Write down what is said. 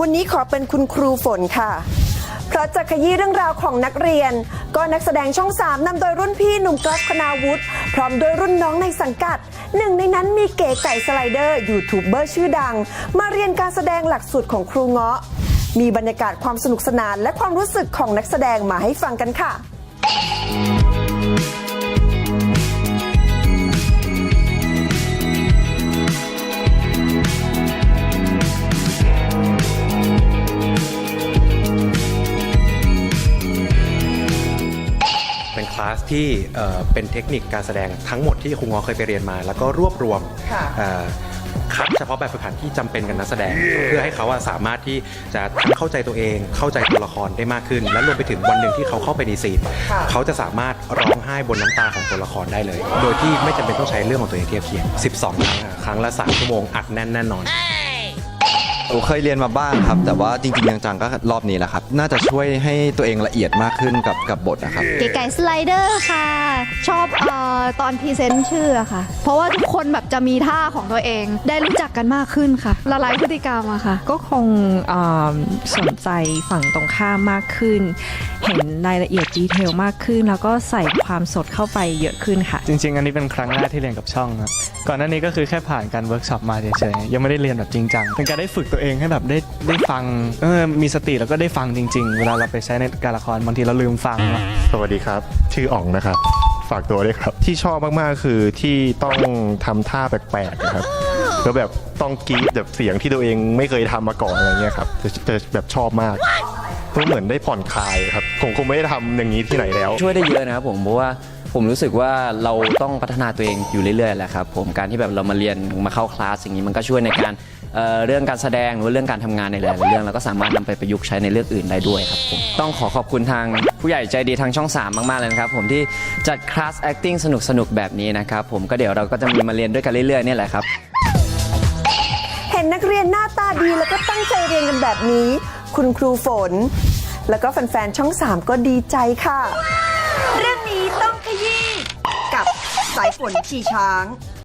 วันนี้ขอเป็นคุณครูฝนค่ะ เพราะจะขยี้เรื่องราวของนักเรียน ก็นักแสดงช่อง3นำโดยรุ่นพี่หนุ่มกราฟคณาวุฒิพร้อมโดยรุ่นน้องในสังกัด หนึ่งในนั้นมีเก๋ไก่สไลเดอร์ยูทูบเบอร์ชื่อดัง มาเรียนการแสดงหลักสูตรของครูเงาะ มีบรรยากาศความสนุกสนานและความรู้สึกของนักแสดงมาให้ฟังกันค่ะาสที่เอ่อเป็นเทคนิคการแสดงทั้งหมดที่ครูงอเคยไปเรียนมา แล้วก็รวบรวมค่ะเอ่อคัดเฉพาะแบบฝึกหัดที่จำเป็นกับนักแสดง เพื่อให้เขาอะสามารถที่จะทั้งเข้าใจตัวเอง เข้าใจตัวละครได้มากขึ้น และรวมไปถึงวันหนึ่งที่เขาเข้าไปในซีนค่ะเขาจะสามารถร้องไห้บนน้ำตาของตัวละครได้เลย โดยที่ไม่จำเป็นต้องใช้เรื่องของตัวเองเทียบเคียง 12 ครั้งอะครั้งละ 3 ชั่วโมงอัดแน่นแน่นอน ผมเคยเรียนมาบ้างครับ แต่ว่าจริงๆจังๆก็รอบนี้แหละครับ น่าจะช่วยให้ตัวเองละเอียดมากขึ้นกับกับบทนะครับ เก๋ไก่สไลเดอร์ค่ะ ชอบเออตอนพรีเซนต์ชื่ออะค่ะ เพราะว่าทุกคนแบบจะมีท่าของตัวเอง ได้รู้จักกันมากขึ้นค่ะ ละลายพฤติกรรมอะค่ะ ก็คงเอ่อสนใจฝั่งตรงข้ามมากขึ้น เห็นรายละเอียดดีเทลมากขึ้น แล้วก็ใส่ความสดเข้าไปเยอะขึ้นค่ะ จริง ๆ อันนี้เป็นครั้งแรกที่เรียนกับช่องครับก่อนหน้านี้ก็คือแค่ผ่านการเวิร์กช็อปมาเฉยๆ ยังไม่ได้เรียนแบบจริงจัง เป็นการได้ฝึกตัวเองให้แบบได้ได้ฟังเออมีสติแล้วก็ได้ฟังจริง ๆ เวลาเราไปใช้ในการละครบางทีเราลืมฟังเนอะสวัสดีครับ ชื่ออ๋องนะครับ ฝากตัวด้วยครับ ที่ชอบมากๆคือที่ต้องทำท่าแปลกๆนะครับแล้วแบบต้องกรีดแบบเสียงที่ตัวเองไม่เคยทำมาก่อนอะไรเงี้ยครับจะจะแบบชอบมากเพราะเหมือนได้ผ่อนคลายครับผมคงไม่ได้ทำอย่างนี้ที่ไหนแล้ว ช่วยได้เยอะนะครับผมเพราะว่าผมรู้สึกว่าเราต้องพัฒนาตัวเองอยู่เรื่อยๆแหละครับผมการที่แบบเรามาเรียนมาเข้าคลาสอย่างนี้มันก็ช่วยในการ เอ่อเรื่องการแสดงหรือว่าเรื่องการทำงานในหลายๆเรื่อง แล้วก็สามารถนำไปประยุกต์ใช้ในเรื่องอื่นได้ด้วยครับผมต้องขอขอบคุณทางผู้ใหญ่ใจดีทางช่อง 3 มาก ๆ เลยนะครับผมที่จัดคลาส acting สนุก ๆ แบบนี้นะครับผมก็เดี๋ยวเราก็จะมีมาเรียนด้วยกันเรื่อยๆเนี่ยแหละครับ เห็นนักเรียนหน้าตาดีแล้วก็ตั้งใจเรียนกันแบบนี้ คุณครูฝน แล้วก็แฟนๆ ช่อง 3 ก็ดีใจค่ะ เรื่องนี้ต้องขยี้กับสายฝนขี่ช้าง